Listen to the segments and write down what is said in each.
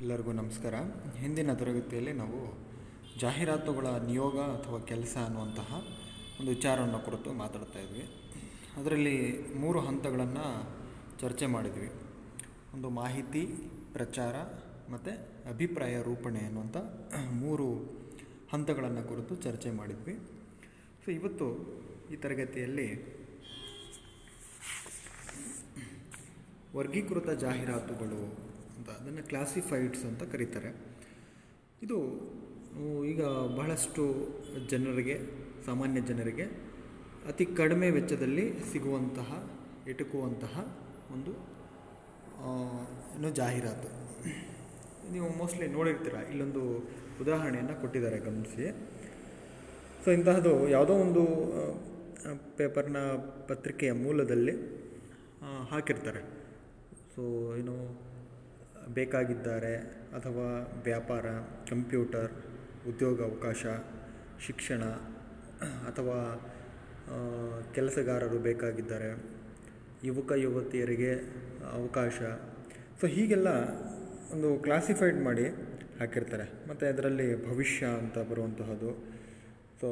ಎಲ್ಲರಿಗೂ ನಮಸ್ಕಾರ. ಹಿಂದಿನ ತರಗತಿಯಲ್ಲಿ ನಾವು ಜಾಹೀರಾತುಗಳ ನಿಯೋಗ ಅಥವಾ ಕೆಲಸ ಅನ್ನುವಂತಹ ಒಂದು ವಿಚಾರವನ್ನು ಕುರಿತು ಮಾತಾಡ್ತಾ ಇದ್ವಿ. ಅದರಲ್ಲಿ ಮೂರು ಹಂತಗಳನ್ನು ಚರ್ಚೆ ಮಾಡಿದ್ವಿ. ಒಂದು ಮಾಹಿತಿ, ಪ್ರಚಾರ ಮತ್ತು ಅಭಿಪ್ರಾಯ ರೂಪಣೆ ಅನ್ನುವಂಥ ಮೂರು ಹಂತಗಳನ್ನು ಕುರಿತು ಚರ್ಚೆ ಮಾಡಿದ್ವಿ. ಸೊ ಇವತ್ತು ಈ ತರಗತಿಯಲ್ಲಿ ವರ್ಗೀಕೃತ ಜಾಹೀರಾತುಗಳು ಅಂತ, ಅದನ್ನು ಕ್ಲಾಸಿಫೈಡ್ಸ್ ಅಂತ ಕರೀತಾರೆ. ಇದು ಈಗ ಬಹಳಷ್ಟು ಜನರಿಗೆ, ಸಾಮಾನ್ಯ ಜನರಿಗೆ ಅತಿ ಕಡಿಮೆ ವೆಚ್ಚದಲ್ಲಿ ಸಿಗುವಂತಹ, ಎಟುಕುವಂತಹ ಒಂದು ಏನು ಜಾಹೀರಾತು. ನೀವು ಮೋಸ್ಟ್ಲಿ ನೋಡಿರ್ತೀರ, ಇಲ್ಲೊಂದು ಉದಾಹರಣೆಯನ್ನು ಕೊಟ್ಟಿದ್ದಾರೆ ಗಮನಿಸಿ. ಸೊ ಇಂತಹದ್ದು ಯಾವುದೋ ಒಂದು ಪೇಪರ್ನ ಪತ್ರಿಕೆಯ ಮೂಲದಲ್ಲಿ ಹಾಕಿರ್ತಾರೆ. ಸೊ ಏನು ಬೇಕಾಗಿದ್ದಾರೆ ಅಥವಾ ವ್ಯಾಪಾರ, ಕಂಪ್ಯೂಟರ್ ಉದ್ಯೋಗ ಅವಕಾಶ ಶಿಕ್ಷಣ ಅಥವಾ ಕೆಲಸಗಾರರು ಬೇಕಾಗಿದ್ದಾರೆ. ಯುವಕ, ಯುವತಿಯರಿಗೆ ಅವಕಾಶ. ಸೊ ಹೀಗೆಲ್ಲ ಒಂದು ಕ್ಲಾಸಿಫೈಡ್ ಮಾಡಿ ಹಾಕಿರ್ತಾರೆ. ಮತ್ತು ಅದರಲ್ಲಿ ಭವಿಷ್ಯ ಅಂತ ಬರುವಂತಹದ್ದು. ಸೊ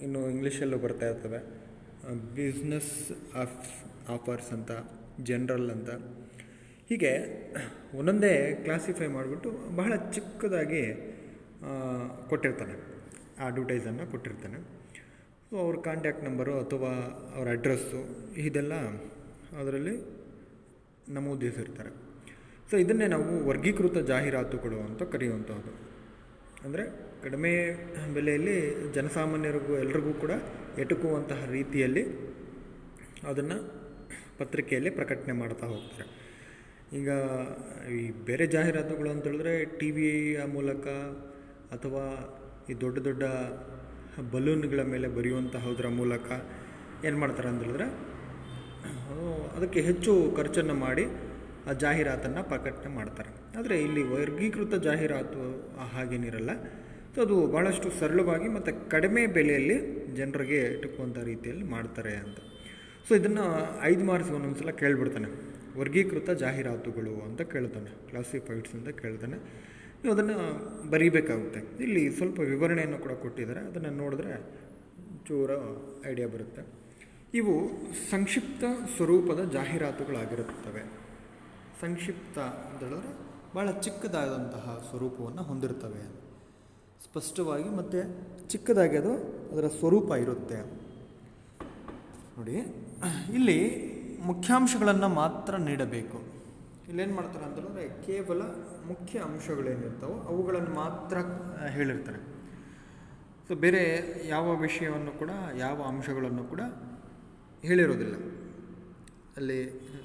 ಇನ್ನು ಇಂಗ್ಲೀಷಲ್ಲೂ ಬರ್ತಾ ಇರ್ತವೆ. ಬಿಸ್ನೆಸ್ ಆಫ್ ಆಫರ್ಸ್ ಅಂತ ಜನರಲ್ ಅಂತ. ಹೀಗೆ ಒಂದೊಂದೇ ಕ್ಲಾಸಿಫೈ ಮಾಡಿಬಿಟ್ಟು ಬಹಳ ಚಿಕ್ಕದಾಗಿ ಕೊಟ್ಟಿರ್ತಾನೆ. ಆ ಅಡ್ವರ್ಟೈಸನ್ನು ಕೊಟ್ಟಿರ್ತಾನೆ. ಸೊ ಅವ್ರ ಕಾಂಟ್ಯಾಕ್ಟ್ ನಂಬರು ಅಥವಾ ಅವ್ರ ಅಡ್ರೆಸ್ಸು ಇದೆಲ್ಲ ಅದರಲ್ಲಿ ನಮೂದಿಸಿರ್ತಾರೆ. ಸೊ ಇದನ್ನೇ ನಾವು ವರ್ಗೀಕೃತ ಜಾಹೀರಾತುಗಳು ಅಂತ ಕರೆಯುವಂಥದ್ದು ಅಂದರೆ ಕಡಿಮೆ ಬೆಲೆಯಲ್ಲಿ ಜನಸಾಮಾನ್ಯರಿಗೂ ಎಲ್ರಿಗೂ ಕೂಡ ಎಟುಕುವಂತಹ ರೀತಿಯಲ್ಲಿ ಅದನ್ನು ಪತ್ರಿಕೆಯಲ್ಲಿ ಪ್ರಕಟಣೆ ಮಾಡ್ತಾ ಹೋಗ್ತಾರೆ. ಈಗ ಈ ಬೇರೆ ಜಾಹೀರಾತುಗಳು ಅಂತ ಹೇಳಿದ್ರೆ ಟಿ ವಿಯ ಮೂಲಕ ಅಥವಾ ಈ ದೊಡ್ಡ ದೊಡ್ಡ ಬಲೂನ್ಗಳ ಮೇಲೆ ಬರೆಯುವಂತಹದ್ರ ಮೂಲಕ ಏನು ಮಾಡ್ತಾರೆ ಅಂತ ಹೇಳಿದ್ರೆ ಅದಕ್ಕೆ ಹೆಚ್ಚು ಖರ್ಚನ್ನು ಮಾಡಿ ಆ ಜಾಹೀರಾತನ್ನು ಪ್ರಕಟಣೆ ಮಾಡ್ತಾರೆ. ಆದರೆ ಇಲ್ಲಿ ವರ್ಗೀಕೃತ ಜಾಹೀರಾತು ಹಾಗೇನಿರಲ್ಲ. ಸೊ ಅದು ಭಾಳಷ್ಟು ಸರಳವಾಗಿ ಮತ್ತು ಕಡಿಮೆ ಬೆಲೆಯಲ್ಲಿ ಜನರಿಗೆ ಇಟ್ಟುಕುವಂಥ ರೀತಿಯಲ್ಲಿ ಮಾಡ್ತಾರೆ ಅಂತ. ಸೊ ಇದನ್ನು ಐದು ಮಾರ್ಕ್ಸ್ ಒಂದೊಂದು ಸಲ ಕೇಳಿಬಿಡ್ತಾನೆ. ವರ್ಗೀಕೃತ ಜಾಹೀರಾತುಗಳು ಅಂತ ಕೇಳ್ತಾನೆ ಕ್ಲಾಸಿಫೈಡ್ಸ್ ಅಂತ ಕೇಳ್ತಾನೆ. ನೀವು ಅದನ್ನು ಬರೀಬೇಕಾಗುತ್ತೆ. ಇಲ್ಲಿ ಸ್ವಲ್ಪ ವಿವರಣೆಯನ್ನು ಕೂಡ ಕೊಟ್ಟಿದ್ದಾರೆ. ಅದನ್ನು ನೋಡಿದ್ರೆ ಚೂರ ಐಡಿಯಾ ಬರುತ್ತೆ. ಇವು ಸಂಕ್ಷಿಪ್ತ ಸ್ವರೂಪದ ಜಾಹೀರಾತುಗಳಾಗಿರುತ್ತವೆ. ಸಂಕ್ಷಿಪ್ತ ಅಂತ ಹೇಳಿದ್ರೆ ಭಾಳ ಚಿಕ್ಕದಾದಂತಹ ಸ್ವರೂಪವನ್ನು ಹೊಂದಿರ್ತವೆ ಸ್ಪಷ್ಟವಾಗಿ ಮತ್ತು ಚಿಕ್ಕದಾಗಿ ಅದು ಅದರ ಸ್ವರೂಪ ಇರುತ್ತೆ. ನೋಡಿ, ಇಲ್ಲಿ ಮುಖ್ಯಾಂಶಗಳನ್ನು ಮಾತ್ರ ನೀಡಬೇಕು. ಇಲ್ಲೇನು ಮಾಡ್ತಾರೆ ಅಂತಂದರೆ ಕೇವಲ ಮುಖ್ಯ ಅಂಶಗಳೇನಿರ್ತಾವೋ ಅವುಗಳನ್ನು ಮಾತ್ರ ಹೇಳಿರ್ತಾರೆ. ಸೊ ಬೇರೆ ಯಾವ ವಿಷಯವನ್ನು ಕೂಡ, ಯಾವ ಅಂಶಗಳನ್ನು ಕೂಡ ಹೇಳಿರೋದಿಲ್ಲ. ಅಲ್ಲಿ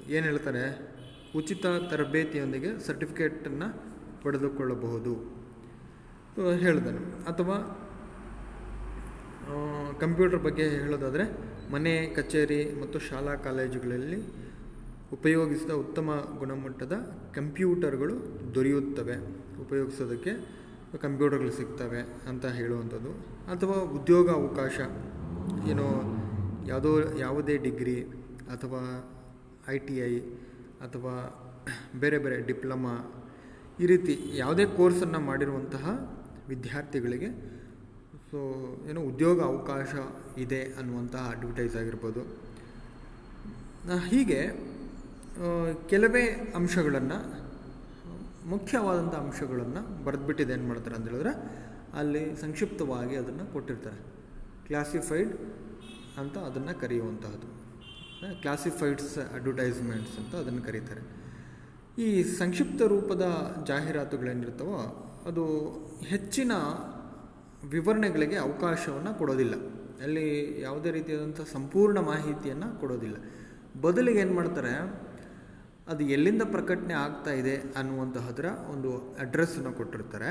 ಏನು ಹೇಳ್ತಾರೆ? ಉಚಿತ ತರಬೇತಿಯೊಂದಿಗೆ ಸರ್ಟಿಫಿಕೇಟನ್ನು ಪಡೆದುಕೊಳ್ಳಬಹುದು. ಹೇಳಿದಾನೆ ಅಥವಾ ಕಂಪ್ಯೂಟರ್ ಬಗ್ಗೆ ಹೇಳೋದಾದರೆ ಮನೆ, ಕಚೇರಿ ಮತ್ತು ಶಾಲಾ ಕಾಲೇಜುಗಳಲ್ಲಿ ಉಪಯೋಗಿಸಿದ ಉತ್ತಮ ಗುಣಮಟ್ಟದ ಕಂಪ್ಯೂಟರ್ಗಳು ದೊರೆಯುತ್ತವೆ. ಉಪಯೋಗಿಸೋದಕ್ಕೆ ಕಂಪ್ಯೂಟರ್ಗಳು ಸಿಗ್ತವೆ ಅಂತ ಹೇಳುವಂಥದ್ದು. ಅಥವಾ ಉದ್ಯೋಗ ಅವಕಾಶ, ಏನು ಯಾವುದೋ, ಯಾವುದೇ ಡಿಗ್ರಿ ಅಥವಾ ಐ ಟಿ ಐ ಅಥವಾ ಬೇರೆ ಬೇರೆ ಡಿಪ್ಲೊಮಾ ಈ ರೀತಿ ಯಾವುದೇ ಕೋರ್ಸನ್ನು ಮಾಡಿರುವಂತಹ ವಿದ್ಯಾರ್ಥಿಗಳಿಗೆ, ಸೊ, ಏನೋ ಉದ್ಯೋಗ ಅವಕಾಶ ಇದೆ ಅನ್ನುವಂತಹ ಅಡ್ವರ್ಟೈಸ್ ಆಗಿರ್ಬೋದು. ಹೀಗೆ ಕೆಲವೇ ಅಂಶಗಳನ್ನು ಮುಖ್ಯವಾದಂಥ ಅಂಶಗಳನ್ನು ಬರೆದ್ಬಿಟ್ಟಿದೆ ಏನು ಮಾಡ್ತಾರೆ ಅಂತ ಹೇಳಿದ್ರೆ, ಅಲ್ಲಿ ಸಂಕ್ಷಿಪ್ತವಾಗಿ ಅದನ್ನು ಕೊಟ್ಟಿರ್ತಾರೆ. ಕ್ಲಾಸಿಫೈಡ್ ಅಂತ ಅದನ್ನು ಕರೆಯುವಂತಹದ್ದು. ಕ್ಲಾಸಿಫೈಡ್ಸ್ ಅಡ್ವರ್ಟೈಸ್ಮೆಂಟ್ಸ್ ಅಂತ ಅದನ್ನು ಕರೀತಾರೆ. ಈ ಸಂಕ್ಷಿಪ್ತ ರೂಪದ ಜಾಹೀರಾತುಗಳೇನಿರ್ತವೋ, ಅದು ಹೆಚ್ಚಿನ ವಿವರಣೆಗಳಿಗೆ ಅವಕಾಶವನ್ನು ಕೊಡೋದಿಲ್ಲ. ಅಲ್ಲಿ ಯಾವುದೇ ರೀತಿಯಾದಂಥ ಸಂಪೂರ್ಣ ಮಾಹಿತಿಯನ್ನು ಕೊಡೋದಿಲ್ಲ. ಬದಲಿಗೆ ಏನು ಮಾಡ್ತಾರೆ, ಅದು ಎಲ್ಲಿಂದ ಪ್ರಕಟಣೆ ಆಗ್ತಾ ಇದೆ ಅನ್ನುವಂತಹದ್ರ ಒಂದು ಅಡ್ರೆಸ್ಸನ್ನು ಕೊಟ್ಟಿರ್ತಾರೆ.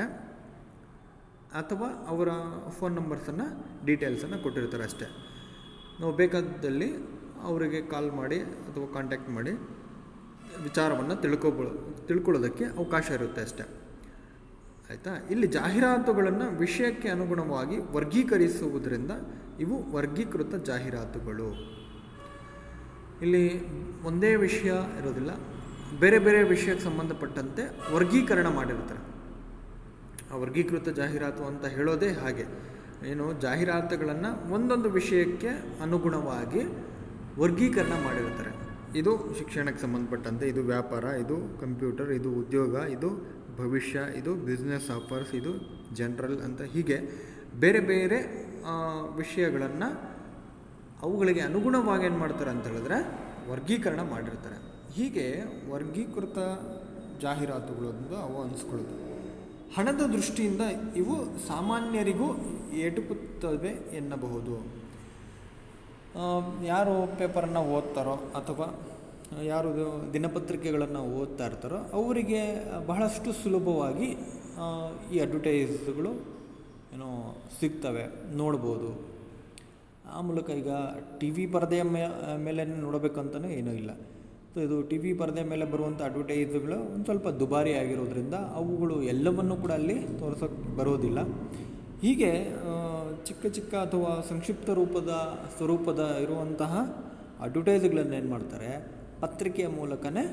ಅಥವಾ ಅವರ ಫೋನ್ ನಂಬರ್ಸನ್ನು ಡೀಟೇಲ್ಸನ್ನು ಕೊಟ್ಟಿರ್ತಾರೆ ಅಷ್ಟೇ. ನಾವು ಬೇಕಾದಲ್ಲಿ ಅವರಿಗೆ ಕಾಲ್ ಮಾಡಿ ಅಥವಾ ಕಾಂಟ್ಯಾಕ್ಟ್ ಮಾಡಿ ವಿಚಾರವನ್ನು ತಿಳ್ಕೊಬೋ, ತಿಳ್ಕೊಳ್ಳೋದಕ್ಕೆ ಅವಕಾಶ ಇರುತ್ತೆ ಅಷ್ಟೇ. ಆಯಿತಾ? ಇಲ್ಲಿ ಜಾಹೀರಾತುಗಳನ್ನು ವಿಷಯಕ್ಕೆ ಅನುಗುಣವಾಗಿ ವರ್ಗೀಕರಿಸುವುದರಿಂದ ಇವು ವರ್ಗೀಕೃತ ಜಾಹೀರಾತುಗಳು. ಇಲ್ಲಿ ಒಂದೇ ವಿಷಯ ಇರೋದಿಲ್ಲ. ಬೇರೆ ಬೇರೆ ವಿಷಯಕ್ಕೆ ಸಂಬಂಧಪಟ್ಟಂತೆ ವರ್ಗೀಕರಣ ಮಾಡಿರ್ತಾರೆ. ಆ ವರ್ಗೀಕೃತ ಜಾಹೀರಾತು ಅಂತ ಹೇಳೋದೇ ಹಾಗೆ. ಏನು ಜಾಹೀರಾತುಗಳನ್ನು ಒಂದೊಂದು ವಿಷಯಕ್ಕೆ ಅನುಗುಣವಾಗಿ ವರ್ಗೀಕರಣ ಮಾಡಿರ್ತಾರೆ. ಇದು ಶಿಕ್ಷಣಕ್ಕೆ ಸಂಬಂಧಪಟ್ಟಂತೆ, ಇದು ವ್ಯಾಪಾರ, ಇದು ಕಂಪ್ಯೂಟರ್, ಇದು ಉದ್ಯೋಗ, ಇದು ಭವಿಷ್ಯ, ಇದು ಬಿಸ್ನೆಸ್ ಆಫರ್ಸ್ ಇದು ಜನರಲ್ ಅಂತ ಹೀಗೆ ಬೇರೆ ಬೇರೆ ವಿಷಯಗಳನ್ನು ಅವುಗಳಿಗೆ ಅನುಗುಣವಾಗಿ ಏನು ಮಾಡ್ತಾರೆ ಅಂತ ಹೇಳಿದ್ರೆ ವರ್ಗೀಕರಣ ಮಾಡಿರ್ತಾರೆ. ಹೀಗೆ ವರ್ಗೀಕೃತ ಜಾಹೀರಾತುಗಳೊಂದು ಅವು ಅನಿಸ್ಕೊಳ್ಳೋದು. ಹಣದ ದೃಷ್ಟಿಯಿಂದ ಇವು ಸಾಮಾನ್ಯರಿಗೂ ಏಟುಕುತ್ತವೆ ಎನ್ನಬಹುದು. ಯಾರು ಪೇಪರನ್ನು ಓದ್ತಾರೋ ಅಥವಾ ಯಾರು ದಿನಪತ್ರಿಕೆಗಳನ್ನು ಓದ್ತಾ ಇರ್ತಾರೋ ಅವರಿಗೆ ಬಹಳಷ್ಟು ಸುಲಭವಾಗಿ ಈ ಅಡ್ವರ್ಟೈಸ್ಗಳು ಏನೋ ಸಿಗ್ತವೆ, ನೋಡ್ಬೋದು. ಆ ಮೂಲಕ ಈಗ ಟಿ ವಿ ಪರದೆಯ ಮೇಲೆ ನೋಡಬೇಕಂತಲೂ ಏನೂ ಇಲ್ಲ. ಸೊ, ಇದು ಟಿ ವಿ ಪರದೆ ಮೇಲೆ ಬರುವಂಥ ಅಡ್ವರ್ಟೈಸ್ಗಳು ಒಂದು ಸ್ವಲ್ಪ ದುಬಾರಿ ಆಗಿರೋದ್ರಿಂದ ಅವುಗಳು ಎಲ್ಲವನ್ನೂ ಕೂಡ ಅಲ್ಲಿ ತೋರಿಸೋಕ್ಕೆ ಬರೋದಿಲ್ಲ. ಹೀಗೆ ಚಿಕ್ಕ ಚಿಕ್ಕ ಅಥವಾ ಸಂಕ್ಷಿಪ್ತ ರೂಪದ, ಸ್ವರೂಪದ ಇರುವಂತಹ ಅಡ್ವರ್ಟೈಸ್ಗಳನ್ನು ಏನು ಮಾಡ್ತಾರೆ? ಪತ್ರಿಕೆಯ ಮೂಲಕನೇ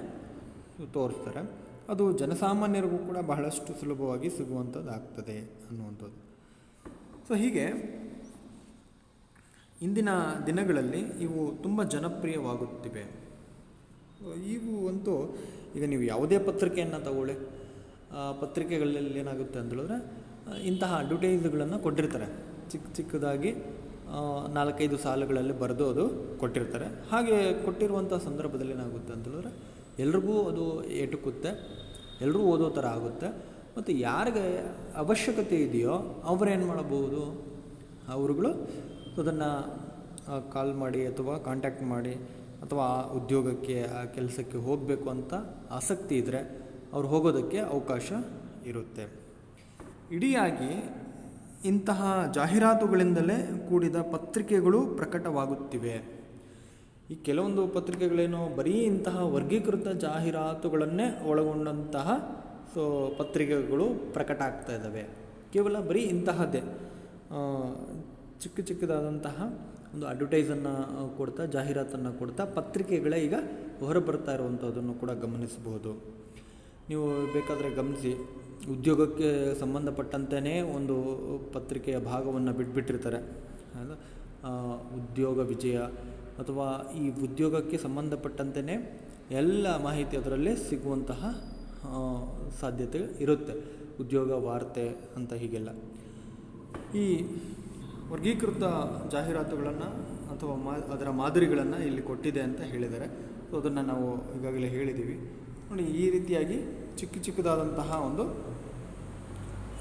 ತೋರಿಸ್ತಾರೆ. ಅದು ಜನಸಾಮಾನ್ಯರಿಗೂ ಕೂಡ ಬಹಳಷ್ಟು ಸುಲಭವಾಗಿ ಸಿಗುವಂಥದ್ದಾಗ್ತದೆ ಅನ್ನುವಂಥದ್ದು. ಸೊ ಹೀಗೆ ಇಂದಿನ ದಿನಗಳಲ್ಲಿ ಇವು ತುಂಬ ಜನಪ್ರಿಯವಾಗುತ್ತಿವೆ. ಇವು ಅಂತೂ ಈಗ ನೀವು ಯಾವುದೇ ಪತ್ರಿಕೆಯನ್ನು ತಗೊಳ್ಳಿ ಪತ್ರಿಕೆಗಳಲ್ಲಿ ಏನಾಗುತ್ತೆ ಅಂತ ಹೇಳಿದ್ರೆ, ಇಂತಹ ಅಡ್ವರ್ಟೈಸ್ಗಳನ್ನು ಕೊಟ್ಟಿರ್ತಾರೆ. ಚಿಕ್ಕ ಚಿಕ್ಕದಾಗಿ ನಾಲ್ಕೈದು ಸಾಲುಗಳಲ್ಲಿ ಬರೆದು ಅದು ಕೊಟ್ಟಿರ್ತಾರೆ. ಹಾಗೆ ಕೊಟ್ಟಿರುವಂಥ ಸಂದರ್ಭದಲ್ಲಿ ಏನಾಗುತ್ತೆ ಅಂತ ಹೇಳಿದ್ರೆ, ಎಲ್ರಿಗೂ ಅದು ಎಟುಕುತ್ತೆ ಎಲ್ಲರೂ ಓದೋ ಥರ ಆಗುತ್ತೆ. ಮತ್ತು ಯಾರಿಗೆ ಅವಶ್ಯಕತೆ ಇದೆಯೋ ಅವರೇನು ಮಾಡಬಹುದು? ಅವರುಗಳು ಅದನ್ನು ಕಾಲ್ ಮಾಡಿ ಅಥವಾ ಕಾಂಟ್ಯಾಕ್ಟ್ ಮಾಡಿ ಅಥವಾ ಆ ಉದ್ಯೋಗಕ್ಕೆ, ಆ ಕೆಲಸಕ್ಕೆ ಹೋಗಬೇಕು ಅಂತ ಆಸಕ್ತಿ ಇದ್ದರೆ ಅವ್ರು ಹೋಗೋದಕ್ಕೆ ಅವಕಾಶ ಇರುತ್ತೆ. ಇಡಿಯಾಗಿ ಇಂತಹ ಜಾಹೀರಾತುಗಳಿಂದಲೇ ಕೂಡಿದ ಪತ್ರಿಕೆಗಳು ಪ್ರಕಟವಾಗುತ್ತಿವೆ. ಈ ಕೆಲವೊಂದು ಪತ್ರಿಕೆಗಳೇನು ಬರೀ ಇಂತಹ ವರ್ಗೀಕೃತ ಜಾಹೀರಾತುಗಳನ್ನೇ ಒಳಗೊಂಡಂತಹ ಸೊ ಪತ್ರಿಕೆಗಳು ಪ್ರಕಟ ಆಗ್ತಾ ಇದ್ದಾವೆ. ಕೇವಲ ಬರೀ ಇಂತಹದ್ದೇ. ಚಿಕ್ಕ ಚಿಕ್ಕದಾದಂತಹ ಒಂದು ಅಡ್ವರ್ಟೈಸನ್ನು ಕೊಡ್ತಾ, ಜಾಹೀರಾತನ್ನು ಕೊಡ್ತಾ ಪತ್ರಿಕೆಗಳೇ ಈಗ ಹೊರಬರ್ತಾ ಇರುವಂಥದ್ದನ್ನು ಕೂಡ ಗಮನಿಸಬಹುದು. ನೀವು ಬೇಕಾದರೆ ಗಮನಿಸಿ, ಉದ್ಯೋಗಕ್ಕೆ ಸಂಬಂಧಪಟ್ಟಂತೆಯೇ ಒಂದು ಪತ್ರಿಕೆಯ ಭಾಗವನ್ನು ಬಿಟ್ಬಿಟ್ಟಿರ್ತಾರೆ. ಉದ್ಯೋಗ ವಿಜಯ ಅಥವಾ ಈ ಉದ್ಯೋಗಕ್ಕೆ ಸಂಬಂಧಪಟ್ಟಂತೆಯೇ ಎಲ್ಲ ಮಾಹಿತಿ ಅದರಲ್ಲೇ ಸಿಗುವಂತಹ ಸಾಧ್ಯತೆ ಇರುತ್ತೆ. ಉದ್ಯೋಗ, ವಾರ್ತೆ ಅಂತ ಹೀಗೆಲ್ಲ. ಈ ವರ್ಗೀಕೃತ ಜಾಹೀರಾತುಗಳನ್ನು ಅಥವಾ ಮಾ, ಅದರ ಮಾದರಿಗಳನ್ನು ಇಲ್ಲಿ ಕೊಟ್ಟಿದೆ ಅಂತ ಹೇಳಿದ್ದಾರೆ. ಸೊ ಅದನ್ನು ನಾವು ಈಗಾಗಲೇ ಹೇಳಿದ್ದೀವಿ ನೋಡಿ, ಈ ರೀತಿಯಾಗಿ ಚಿಕ್ಕ ಚಿಕ್ಕದಾದಂತಹ ಒಂದು,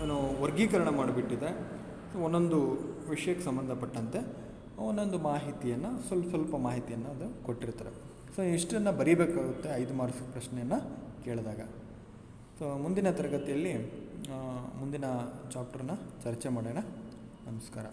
ಏನು, ವರ್ಗೀಕರಣ ಮಾಡಿಬಿಟ್ಟಿದೆ. ಒಂದೊಂದು ವಿಷಯಕ್ಕೆ ಸಂಬಂಧಪಟ್ಟಂತೆ ಒಂದೊಂದು ಮಾಹಿತಿಯನ್ನು, ಸ್ವಲ್ಪ ಸ್ವಲ್ಪ ಮಾಹಿತಿಯನ್ನು ಅದು ಕೊಟ್ಟಿರ್ತಾರೆ. ಸೊ ಇಷ್ಟನ್ನು ಬರೀಬೇಕಾಗುತ್ತೆ ಐದು ಮಾರ್ಕ್ಸ್ ಪ್ರಶ್ನೆಯನ್ನು ಕೇಳಿದಾಗ. ಸೊ ಮುಂದಿನ ತರಗತಿಯಲ್ಲಿ ಮುಂದಿನ ಚಾಪ್ಟರ್ನ ಚರ್ಚೆ ಮಾಡೋಣ. ನಮಸ್ಕಾರ.